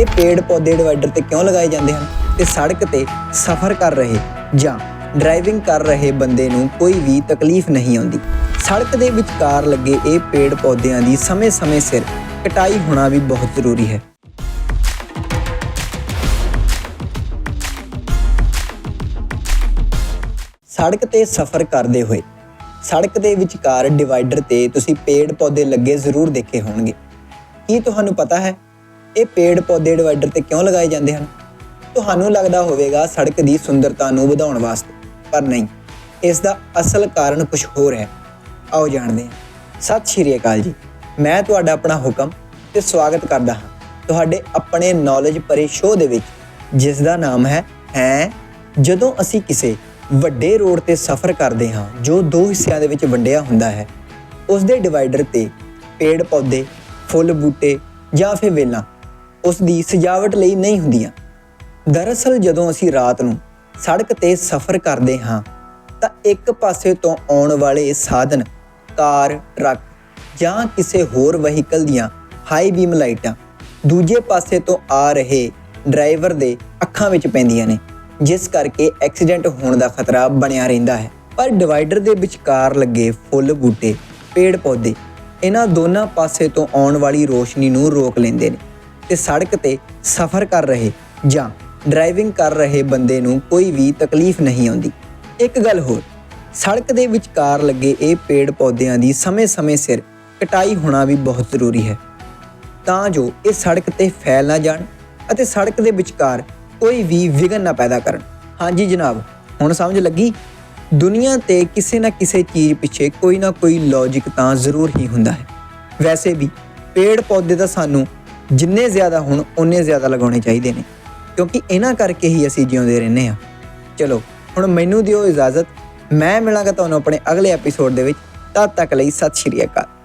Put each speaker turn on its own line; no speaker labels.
ਇਹ ਪੇੜ ਪੌਦੇ ਡਿਵਾਈਡਰ ਤੇ ਕਿਉਂ ਲਗਾਏ ਜਾਂਦੇ ਹਨ? ਤੇ ਸੜਕ ਤੇ ਸਫ਼ਰ ਕਰ ਰਹੇ ਜਾਂ ਡਰਾਈਵਿੰਗ ਕਰ ਰਹੇ ਬੰਦੇ ਨੂੰ ਕੋਈ ਵੀ ਤਕਲੀਫ ਨਹੀਂ ਆਉਂਦੀ। ਸੜਕ ਦੇ ਵਿਚਕਾਰ ਲੱਗੇ ਇਹ ਪੇੜ ਪੌਦਿਆਂ ਦੀ ਸਮੇਂ-ਸਮੇਂ ਸਿਰ ਕਟਾਈ ਹੋਣਾ ਵੀ ਬਹੁਤ ਜ਼ਰੂਰੀ ਹੈ। ਸੜਕ ਤੇ ਸਫ਼ਰ ਕਰਦੇ ਹੋਏ, ਸੜਕ ਦੇ ਵਿਚਕਾਰ ਡਿਵਾਈਡਰ ਤੇ ਤੁਸੀਂ ਪੇੜ ਪੌਦੇ ਲੱਗੇ ਜ਼ਰੂਰ ਦੇਖੇ ਹੋਣਗੇ। ਕੀ ਤੁਹਾਨੂੰ ਪਤਾ ਹੈ ਇਹ ਪੇੜ ਪੌਦੇ ਡਿਵਾਈਡਰ ਤੇ ਕਿਉਂ ਲਗਾਏ ਜਾਂਦੇ ਹਨ? ਤੁਹਾਨੂੰ ਲੱਗਦਾ ਹੋਵੇਗਾ ਸੜਕ ਦੀ ਸੁੰਦਰਤਾ ਨੂੰ ਵਧਾਉਣ ਵਾਸਤੇ, ਪਰ ਨਹੀਂ, ਇਸ ਦਾ ਅਸਲ ਕਾਰਨ ਕੁਝ ਹੋਰ ਹੈ। ਆਓ ਜਾਣਦੇ ਹਾਂ। ਸਤਿ ਸ਼੍ਰੀ ਅਕਾਲ ਜੀ। ਮੈਂ ਤੁਹਾਡਾ ਆਪਣਾ ਹੁਕਮ ਤੇ ਸਵਾਗਤ ਕਰਦਾ ਹਾਂ। ਤੁਹਾਡੇ ਆਪਣੇ ਨੌਲੇਜ ਭਰੇ ਸ਼ੋਅ ਦੇ ਵਿੱਚ, ਜਿਸ ਦਾ ਨਾਮ ਹੈ ਹੈ, ਜਦੋਂ ਅਸੀਂ ਕਿਸੇ ਵੱਡੇ ਰੋਡ ਤੇ ਸਫ਼ਰ ਕਰਦੇ ਹਾਂ, ਜੋ ਦੋ ਹਿੱਸਿਆਂ ਦੇ ਵਿੱਚ ਵੰਡਿਆ ਹੁੰਦਾ ਹੈ ਉਸ ਦੇ ਡਿਵਾਈਡਰ ਤੇ ਪੇੜ ਪੌਦੇ, ਫੁੱਲ ਬੂਟੇ ਜਾਂ ਫਿਰ ਵੇਲਾਂ ਉਸ ਦੀ ਸਜਾਵਟ ਲਈ ਨਹੀਂ ਹੁੰਦੀਆਂ। ਦਰਅਸਲ ਜਦੋਂ ਅਸੀਂ ਰਾਤ ਨੂੰ ਸੜਕ ਤੇ ਸਫ਼ਰ ਕਰਦੇ ਹਾਂ, ਤਾਂ ਇੱਕ ਪਾਸੇ ਤੋਂ ਆਉਣ ਵਾਲੇ ਸਾਧਨ, ਕਾਰ, ਟਰੱਕ ਜਾਂ ਕਿਸੇ ਹੋਰ ਵਹੀਕਲ ਦੀਆਂ ਹਾਈ ਬੀਮ ਲਾਈਟਾਂ ਦੂਜੇ ਪਾਸੇ ਤੋਂ ਆ ਰਹੇ ਡਰਾਈਵਰ ਦੇ ਅੱਖਾਂ ਵਿੱਚ ਪੈਂਦੀਆਂ ਨੇ, ਜਿਸ ਕਰਕੇ ਐਕਸੀਡੈਂਟ ਹੋਣ ਦਾ ਖਤਰਾ ਬਣਿਆ ਰਹਿੰਦਾ ਹੈ। ਪਰ ਡਿਵਾਈਡਰ ਦੇ ਵਿਚਕਾਰ ਲੱਗੇ ਫੁੱਲ ਬੂਟੇ ਪੇੜ ਪੌਦੇ ਇਹਨਾਂ ਦੋਨਾਂ ਪਾਸੇ ਤੋਂ ਆਉਣ ਵਾਲੀ ਰੋਸ਼ਨੀ ਨੂੰ ਰੋਕ ਲੈਂਦੇ ਨੇ। ਤੇ ਸੜਕ ਤੇ ਸਫ਼ਰ ਕਰ ਰਹੇ ਜਾਂ ਡਰਾਈਵਿੰਗ ਕਰ ਰਹੇ ਬੰਦੇ ਨੂੰ ਕੋਈ ਵੀ ਤਕਲੀਫ ਨਹੀਂ ਆਉਂਦੀ। ਇੱਕ ਗੱਲ ਹੋਰ, ਸੜਕ ਦੇ ਵਿਚਕਾਰ ਲੱਗੇ ਇਹ ਪੇੜ ਪੌਦਿਆਂ ਦੀ ਸਮੇਂ-ਸਮੇਂ ਸਿਰ ਕਟਾਈ ਹੋਣਾ ਵੀ ਬਹੁਤ ਜ਼ਰੂਰੀ ਹੈ। ਤਾਂ ਜੋ ਇਹ ਸੜਕ ਤੇ ਫੈਲ ਨਾ ਜਾਣ ਅਤੇ ਸੜਕ ਦੇ ਵਿਚਕਾਰ ਕੋਈ ਵੀ ਵਿਘਨ ਨਾ ਪੈਦਾ ਕਰਨ। ਹਾਂਜੀ ਜਨਾਬ, ਹੁਣ ਸਮਝ ਲੱਗੀ? ਦੁਨੀਆ ਤੇ ਕਿਸੇ ਨਾ ਕਿਸੇ ਚੀਜ਼ ਪਿੱਛੇ ਕੋਈ ਨਾ ਕੋਈ ਲੌਜੀਕ ਤਾਂ ਜ਼ਰੂਰ ਹੀ ਹੁੰਦਾ ਹੈ। ਵੈਸੇ ਵੀ ਪੇੜ ਪੌਦੇ ਤਾਂ ਸਾਨੂੰ ਜਿੰਨੇ ਜ਼ਿਆਦਾ ਹੋਣ ਉਨੇ ਜ਼ਿਆਦਾ ਲਗਾਉਣੇ ਚਾਹੀਦੇ ਨੇ। ਕਿਉਂਕਿ ਇਹਨਾਂ ਕਰਕੇ ਹੀ ਅਸੀਂ ਜਿਉਂਦੇ ਰਹਿੰਦੇ ਹਾਂ। ਚਲੋ, ਹੁਣ ਮੈਨੂੰ ਦਿਓ ਇਜਾਜ਼ਤ। ਮੈਂ ਮਿਲਾਂਗਾ ਤੁਹਾਨੂੰ ਆਪਣੇ ਅਗਲੇ ਐਪੀਸੋਡ ਦੇ ਵਿੱਚ। ਤਦ ਤੱਕ ਲਈ ਸਤਿ ਸ਼੍ਰੀ ਅਕਾਲ।